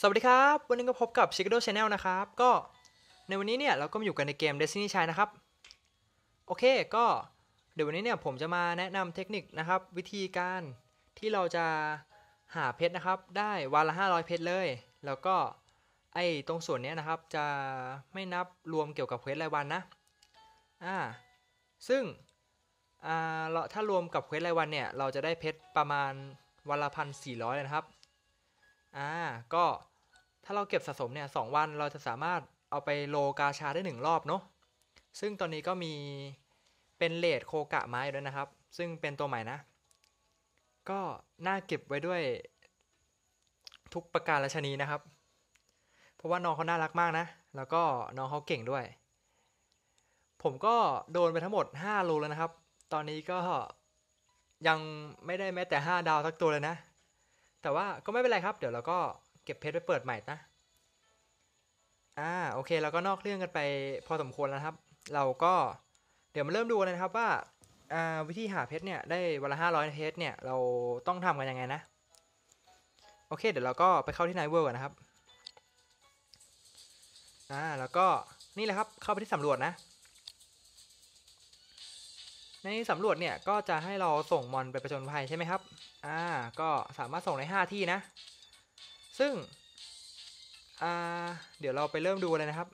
สวัสดีครับ วันนี้ก็พบกับ Chicago Channel นะครับ ก็ในวันนี้เนี่ย เราก็อยู่กันในเกม Destiny ชายนะครับ โอเคก็เดี๋ยววันนี้เนี่ย ผมจะมาแนะนำเทคนิคนะครับ วิธีการที่เราจะหาเพชรนะครับ ได้วันละ 500 เพชรเลย แล้วก็ไอ้ตรงส่วนนี้นะครับ จะไม่นับรวมเกี่ยวกับเพชรรายวันนะอ่าซึ่งอ่าถ้ารวมกับเพชรรายวันเนี่ย เราจะได้เพชรประมาณ วันละพันสี่ร้อยเลยนะครับ อ่า ก็ถ้าเราเก็บสะสมเนี่ยสองวันเราจะสามารถเอาไปโลกาชาได้หนึ่งรอบเนาะ ซึ่งตอนนี้ก็มีเป็นเลดโคกะไม้ด้วยนะครับ ซึ่งเป็นตัวใหม่นะ ก็น่าเก็บไว้ด้วยทุกประการราชนีนะครับ เพราะว่าน้องเขาน่ารักมากนะ แล้วก็น้องเขาเก่งด้วย ผมก็โดนไปทั้งหมด 5 โลแล้วนะครับ ตอนนี้ก็ ยังไม่ได้แม้แต่ 5 ดาวสักตัวเลยนะ แต่ว่าก็ไม่เป็นไรครับ เดี๋ยวเราก็เก็บเพชรไปเปิดใหม่นะ อ่าโอเคเราก็นอกเรื่องกันไปพอสมควรแล้วครับ เราก็เดี๋ยวมาเริ่มดูกันเลยนะครับว่าอ่าวิธีหาเพชรเนี่ยได้วันละห้าร้อยเพชรเนี่ยเราต้องทำกันยังไงนะ โอเค เดี๋ยวเราก็ไปเข้าที่ไนเวิร์กันนะครับอ่าแล้วก็นี่แหละครับเข้าไปที่สำรวจนะ ในสำรวจเนี่ยก็จะให้เราส่งมอนไปประจนภัยใช่ไหมครับ อ่า ก็สามารถส่งได้5ที่นะ ซึ่ง อ่า เดี๋ยวเราไปเริ่มดูเลยนะครับ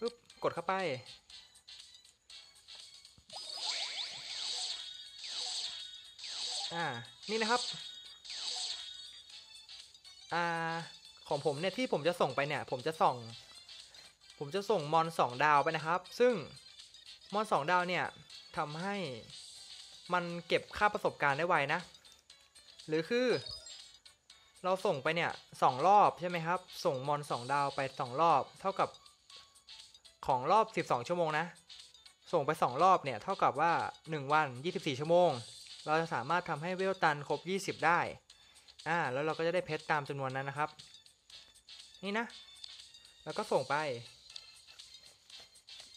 ปึ๊บ กดเข้าไป อ่า นี่นะครับ อ่า ของผมเนี่ยที่ผมจะส่งไปเนี่ย ผมจะส่ง ผมจะส่งมอนสองดาวไปนะครับ ซึ่ง มอนสองดาวเนี่ยทำให้มันเก็บค่าประสบการณ์ได้ไวนะ หรือคือ เราส่งไปเนี่ยสองรอบใช่ไหมครับ ส่งมอนสองดาวไปสองรอบ เท่ากับของรอบ12ชั่วโมงนะ ส่งไป2รอบเนี่ยเท่ากับว่า1วัน24ชั่วโมง เราจะสามารถทำให้เวลตันครบ20ได้อ่าแล้วเราก็จะได้เพชรตามจำนวนนั้นนะครับ นี่นะ แล้วก็ส่งไป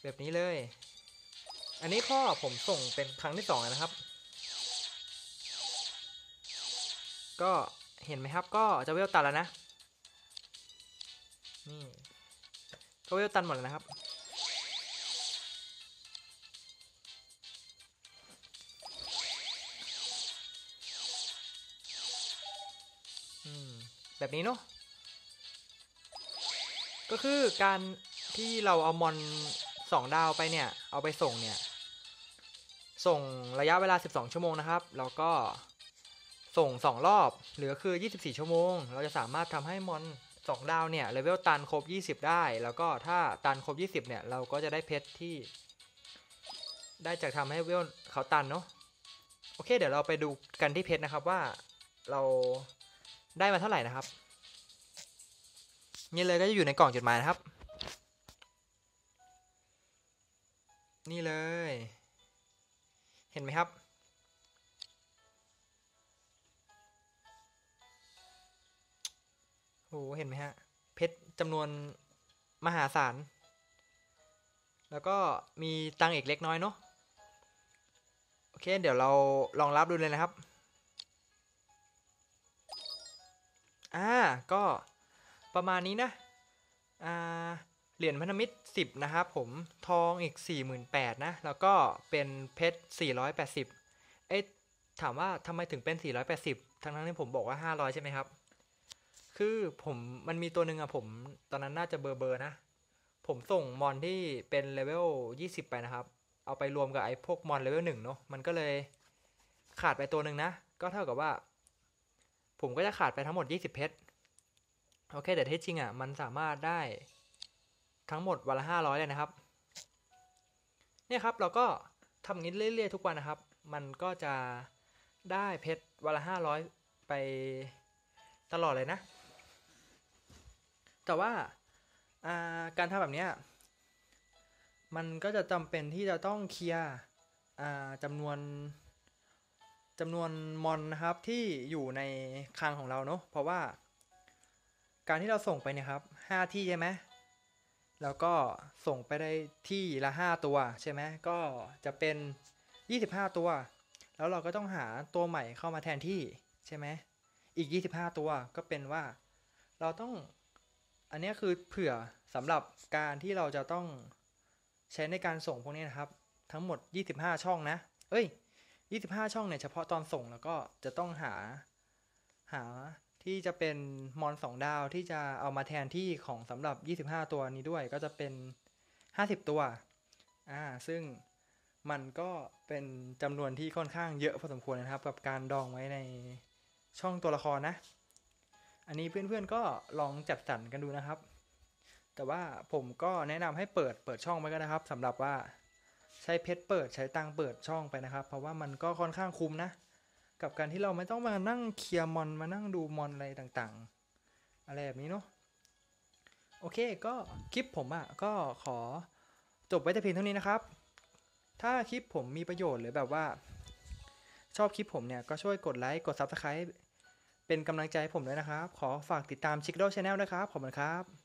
แบบนี้เลย อันนี้ข้อผมส่งเป็นครั้งที่สองนะครับ ก็เห็นไหมครับ ก็จะเวลตันแล้วนะ นี่ ก็เวลตันหมดแล้วนะครับ อืม แบบนี้เนาะ ก็คือการที่เราเอามอน สองดาวไปเนี่ย เอาไปส่งเนี่ย ส่งระยะเวลา 12 ชั่วโมงนะครับ แล้วก็ส่ง 2 รอบ เหลือคือ 24 ชั่วโมง เราจะสามารถทำให้มอน 2 ดาวเนี่ยเลเวลตันครบ 20 ได้ แล้วก็ถ้าตันครบ 20 เนี่ย เราก็จะได้เพชรที่ ได้จากทำให้เวลเขาตันเนาะ โอเค เดี๋ยวเราไปดูกันที่เพชรนะครับว่าเราได้มาเท่าไหร่นะครับ นี่เลยก็จะอยู่ในกล่องจดหมายนะครับ นี่เลย เห็นไหมครับโหเห็นไหมฮะ เพชรจำนวนมหาศาล แล้วก็มีตังค์อีกเล็กน้อยเนาะ โอเค เดี๋ยวเราลองรับดูเลยนะครับ อ่า ก็ประมาณนี้นะ เหรียญพันธมิตร 10 นะครับผมทองอีก 48,000นะ แล้วก็เป็นเพชร 480 เอ๊ะถามว่าทำไมถึงเป็น 480 ทั้งนั้นที่ผมบอกว่า 500 ใช่ไหมครับ คือผมมันมีตัวหนึ่งอะผมตอนนั้นน่าจะเบอร์เบอร์นะ ผมส่งมอนที่เป็นเลเวล 20 ไปนะครับ เอาไปรวมกับไอ้พวกมอนเลเวล1เนาะมันก็เลยขาดไปตัวหนึ่งนะ ก็เท่ากับว่า ผมก็จะขาดไปทั้งหมด 20 เพชร โอเค แต่ที่จริงอะมันสามารถได้ ทั้งหมดวันละห้าร้อยเลยนะครับ เนี่ยครับเราก็ทำงนี้เรื่อยๆทุกวันนะครับ มันก็จะได้เพชรวันละห้าร้อยไปตลอดเลยนะ แต่ว่าการทำแบบนี้มันก็จะจำเป็นที่จะต้องเคลียร์จำนวนจำนวนมอนนะครับที่อยู่ในคลังของเราเนาะเพราะว่า การที่เราส่งไปเนี่ยครับห้าที่ใช่ไหม แล้วก็ส่งไปได้ที่ละห้าตัวใช่ไหมก็จะเป็นยี่สิบห้าตัว แล้วเราก็ต้องหาตัวใหม่เข้ามาแทนที่ใช่ไหมอีก 25 ตัวก็เป็นว่า เราต้องอันนี้คือเผื่อสำหรับการที่เราจะต้องใช้ในการส่งพวกนี้นะครับ ทั้งหมด 25 ช่องนะ เอ้ย 25 ช่องเนี่ยเฉพาะตอนส่งแล้วก็จะต้องหาหา ที่จะเป็นมอนสองดาวที่จะเอามาแทนที่ของสำหรับ 25 ตัวนี้ด้วยก็จะเป็น 50 ตัว อ่า ซึ่งมันก็เป็นจำนวนที่ค่อนข้างเยอะพอสมควรนะครับ กับการดองไว้ในช่องตัวละครนะ อันนี้เพื่อนๆก็ลองจัดสรรกันดูนะครับ แต่ว่าผมก็แนะนำให้เปิดเปิดช่องไว้ก็นะครับสำหรับว่าใช้เพชรเปิดใช้ตังเปิดช่องไปนะครับ เพราะว่ามันก็ค่อนข้างคุ้มนะ กับการที่เราไม่ต้องมานั่งเคลียร์มอนมานั่งดูมอนอะไรต่างๆ อะไรแบบนี้เนาะโอเคก็คลิปผมอะ่ะก็ขอจบไว้แต่เพียงเท่านี้นะครับ ถ้าคลิปผมมีประโยชน์หรือแบบว่า ชอบคลิปผมเนี่ยก็ช่วยกดไลค์กด Subscribe เป็นกำลังใจให้ผมด้วยนะครับ ขอฝากติดตามชิคโดช Channel ด้วยครับ ขอบคุณครับ